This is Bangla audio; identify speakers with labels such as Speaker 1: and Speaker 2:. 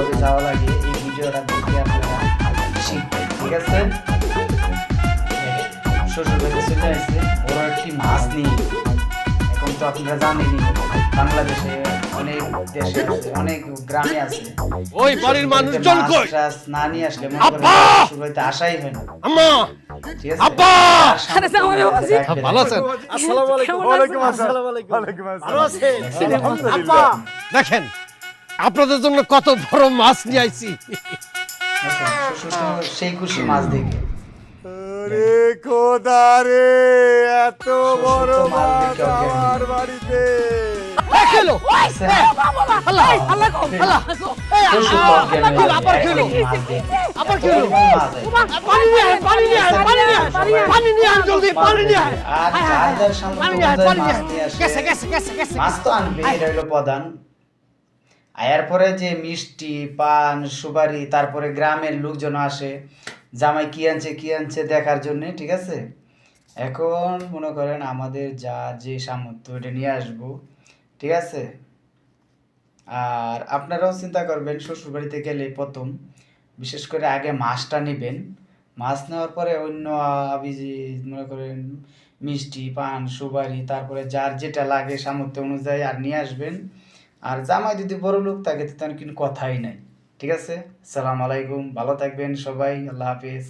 Speaker 1: কীভাবে যাওয়া লাগে এই ভিডিওটা দেখে আপনারা শিখবেন ঠিক আছে? শ্বশুর চলে আসছে বড় একটি মাছ নিয়ে। এখন তো আপনারা জানেনই বাংলাদেশে অনেক দেশে আছে অনেক গ্রামে আছে।
Speaker 2: ওই বাড়ির মানুষজন
Speaker 1: মাছ
Speaker 2: কই?
Speaker 1: না নিয়ে আসলে মনে করেন
Speaker 2: আব্বা!
Speaker 1: আসাই হয় না।
Speaker 2: আম্মা! আব্বা!
Speaker 1: তার সামনে
Speaker 3: আরে আলাইকুম,
Speaker 1: রাখবেন।
Speaker 2: ভালো আছেন?
Speaker 3: আলাইকুম। আসসালাম। ভালো আছেন? আব্বা!
Speaker 2: দেখেন আপনাদের জন্য কত বড় মাছ নিয়ে আইছি।
Speaker 1: সেই খুশি মাছ দেখে।
Speaker 4: রে খোদা রে এত বড়
Speaker 1: মাছ।
Speaker 4: আমার বাড়িতে।
Speaker 2: খেলো। আল্লাহ।
Speaker 3: আল্লাহ আল্লাহ গো।
Speaker 1: শ্বশুর তো অজ্ঞান
Speaker 2: খেলো, আবার খেলো।
Speaker 1: একই মাছ দেখে।
Speaker 2: আবার খেলো।
Speaker 1: পরিমাণ মাছ আছে।
Speaker 2: পানি নিয়ে আয় পানি নিয়ে আয় পানি নিয়ে আয় পানি নিয়ে আয়। জলদি পানি নিয়ে আয়।
Speaker 1: আর যার যার সামর্থ্য
Speaker 2: পানি নিয়ে আয় পানি নিয়ে আয়। গেছে গেছে গেছে গেছে।
Speaker 1: মাছ তো আনবে এটা হলো প্রধান। আয়ার পরে যে মিষ্টি, পান, সুপারি, তারপরে গ্রামের লোকজন আসে, জামাই কি আনছে কি আনছে দেখার জন্যে, ঠিক আছে? এখন মনে করেন আমাদের যা, যে সামর্থ্য, এটা নিয়ে আসব, ঠিক আছে? আর আপনারাও চিন্তা করবেন, শ্বশুরবাড়িতে গেলে প্রথম, বিশেষ করে আগে মাছটা নেবেন। মাছ নেওয়ার পরে অন্য আবি যে মনে করেন মিষ্টি, পান, সুপারি, তারপরে যার যেটা লাগে সামর্থ্য অনুযায়ী আর নিয়ে আসবেন। আর জামাই যদি বড় লোক তাকে তো তেমন কিন্তু কথাই নাই। ঠিক আছে? সালাম আলাইকুম, ভালো থাকবেন সবাই, আল্লাহ হাফিজ।